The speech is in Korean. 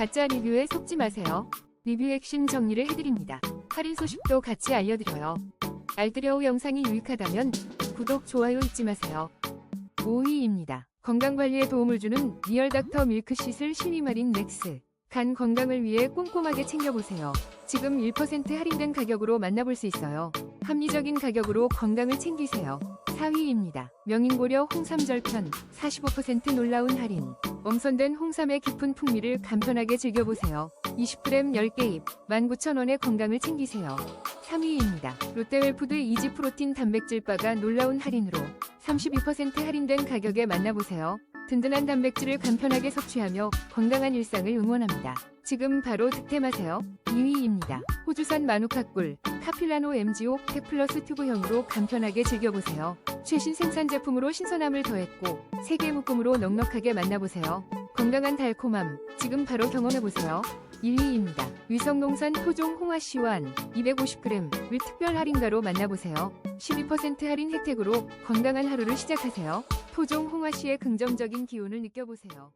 가짜 리뷰에 속지 마세요. 리뷰 핵심 정리를 해드립니다. 할인 소식도 같이 알려드려요. 알뜰여우 영상이 유익하다면 구독, 좋아요 잊지 마세요. 5위입니다. 건강관리에 도움을 주는 리얼닥터 밀크시슬 실리마린 맥스. 간 건강을 위해 꼼꼼하게 챙겨보세요. 지금 1% 할인된 가격으로 만나볼 수 있어요. 합리적인 가격으로 건강을 챙기세요. 4위입니다. 명인고려 홍삼절편 45% 놀라운 할인. 엄선된 홍삼의 깊은 풍미를 간편하게 즐겨보세요. 20g 10개 입 19,000원의 건강을 챙기세요. 3위입니다. 롯데웰푸드 이지 프로틴 단백질 바가 놀라운 할인으로 32% 할인된 가격에 만나보세요. 든든한 단백질을 간편하게 섭취하며 건강한 일상을 응원합니다. 지금 바로 득템하세요. 2위입니다. 호주산 마누카꿀 카필라노 MGO 텍플러스 튜브형으로 간편하게 즐겨보세요. 최신 생산 제품으로 신선함을 더했고 세계 묶음으로 넉넉하게 만나보세요. 건강한 달콤함 지금 바로 경험해보세요. 1위입니다. 위성농산 토종 홍화씨완 250g을 특별 할인가로 만나보세요. 12% 할인 혜택으로 건강한 하루를 시작하세요. 토종 홍화씨의 긍정적인 기운을 느껴보세요.